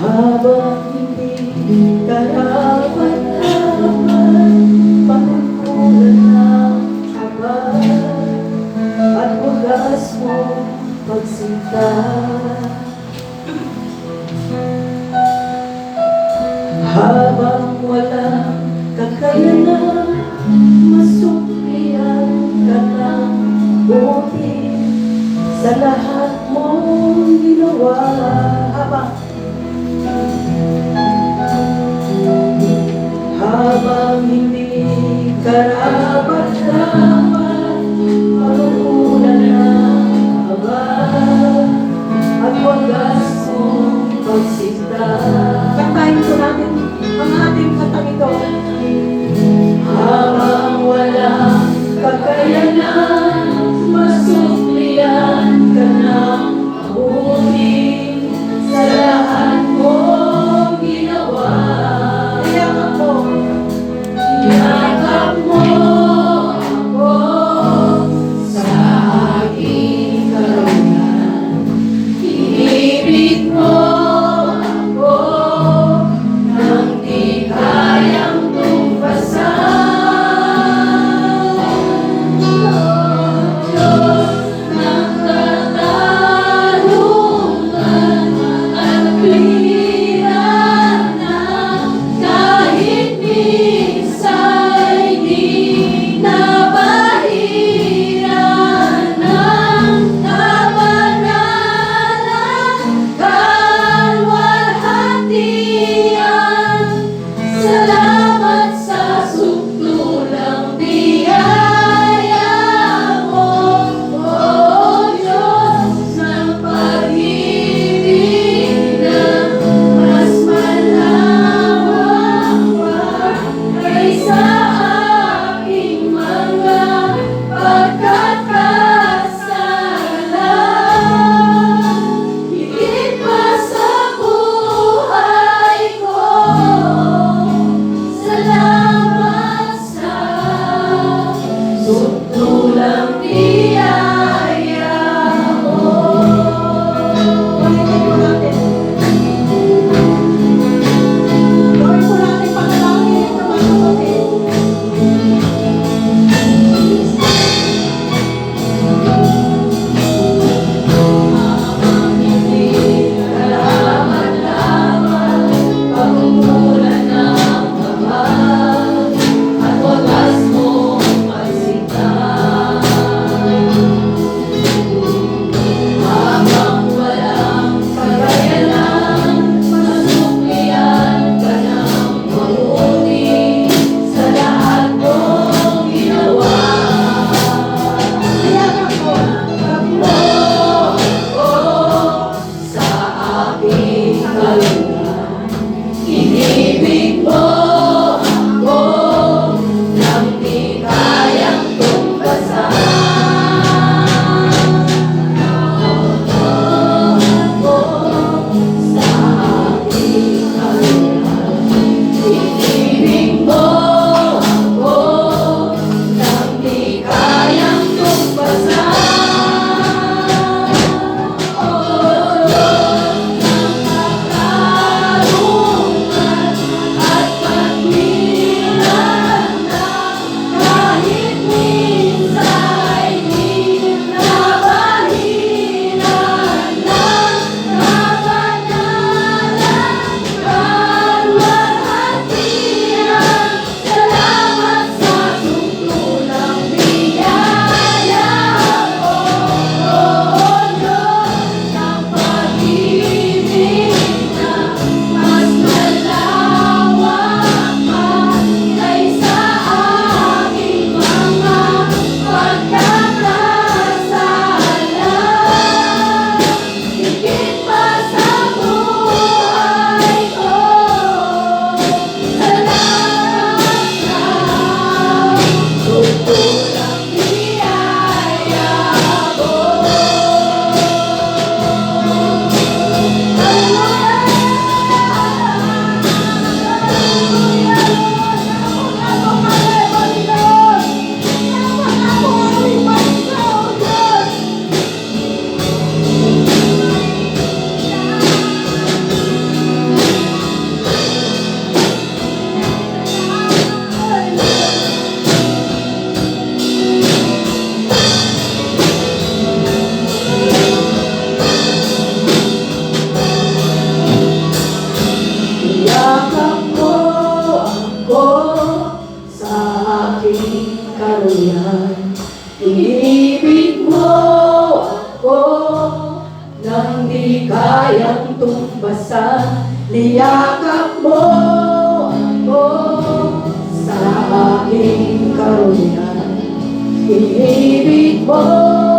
Habang hindi karapat naman Pagkukulan ng kapal At wagas mo pagsinta Habang walang kakayanan Masumpian ka ng buti Sa lahat mong ginawa Habang habang hindi karapat karuyan Inibig mo ako Nang di kayang tumbasan Niyakap mo ako Sa aking karuyan Inibig mo